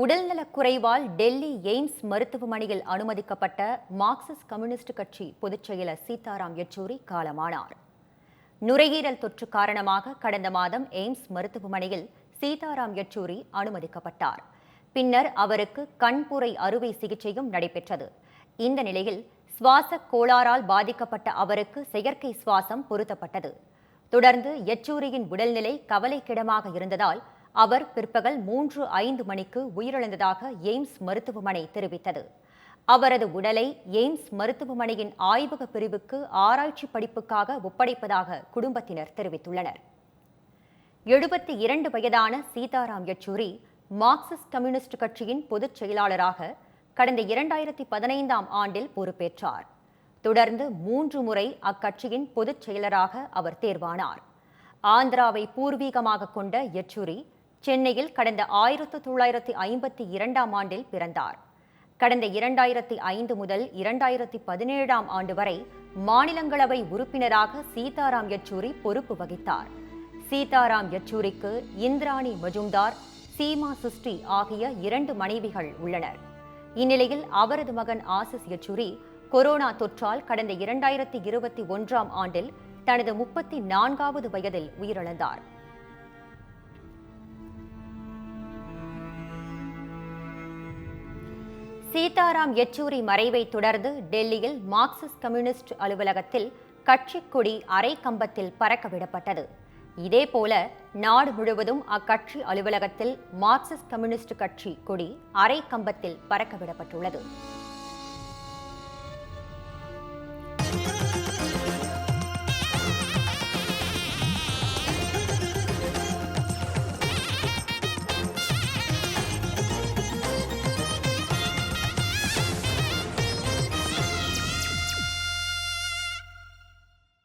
உடல்நலக் குறைவால் டெல்லி எய்ம்ஸ் மருத்துவமனையில் அனுமதிக்கப்பட்ட மார்க்சிஸ்ட் கம்யூனிஸ்ட் கட்சி பொதுச் செயலர் சீதாராம் யெச்சூரி காலமானார். நுரையீரல் தொற்று காரணமாக கடந்த மாதம் எய்ம்ஸ் மருத்துவமனையில் சீதாராம் யெச்சூரி அனுமதிக்கப்பட்டார். பின்னர் அவருக்கு கண்புரை அறுவை சிகிச்சையும் நடைபெற்றது. இந்த நிலையில் சுவாச கோளாறால் பாதிக்கப்பட்ட அவருக்கு செயற்கை சுவாசம் பொருத்தப்பட்டது. தொடர்ந்து யெச்சூரியின் உடல்நிலை கவலைக்கிடமாக இருந்ததால் அவர் பிற்பகல் மூன்று ஐந்து மணிக்கு உயிரிழந்ததாக எய்ம்ஸ் மருத்துவமனை தெரிவித்தது. அவரது உடலை எய்ம்ஸ் மருத்துவமனையின் ஆய்வக பிரிவுக்கு ஆராய்ச்சி படிப்புக்காக ஒப்படைப்பதாக குடும்பத்தினர் தெரிவித்துள்ளனர். எழுபத்தி இரண்டு வயதான சீதாராம் யெச்சூரி மார்க்சிஸ்ட் கம்யூனிஸ்ட் கட்சியின் பொதுச் செயலாளராக கடந்த இரண்டாயிரத்தி பதினைந்தாம் ஆண்டில் பொறுப்பேற்றார். தொடர்ந்து மூன்று முறை அக்கட்சியின் பொதுச் செயலராக அவர் தேர்வானார். ஆந்திராவை பூர்வீகமாக கொண்ட யெச்சூரி சென்னையில் கடந்த ஆயிரத்து தொள்ளாயிரத்தி ஐம்பத்தி இரண்டாம் ஆண்டில் பிறந்தார். கடந்த இரண்டாயிரத்தி ஐந்து முதல் இரண்டாயிரத்தி பதினேழாம் ஆண்டு வரை மாநிலங்களவை உறுப்பினராக சீதாராம் யெச்சூரி பொறுப்பு வகித்தார். சீதாராம் யெச்சூரிக்கு இந்திராணி மஜும்தார் சீமா சிஸ்டி ஆகிய இரண்டு மனைவிகள் உள்ளனர். இந்நிலையில் அவரது மகன் ஆசிஸ் யெச்சூரி கொரோனா தொற்றால் கடந்த இரண்டாயிரத்தி இருபத்தி ஒன்றாம் ஆண்டில் தனது முப்பத்தி நான்காவது வயதில் உயிரிழந்தார். சீதாராம் யெச்சூரி மறைவை தொடர்ந்து டெல்லியில் மார்க்சிஸ்ட் கம்யூனிஸ்ட் அலுவலகத்தில் கட்சிக் கொடி அரை கம்பத்தில் பறக்க விடப்பட்டது. இதேபோல நாடு முழுவதும் அக்கட்சி அலுவலகத்தில் மார்க்சிஸ்ட் கம்யூனிஸ்ட் கட்சி கொடி அரை கம்பத்தில் பறக்க விடப்பட்டுள்ளது.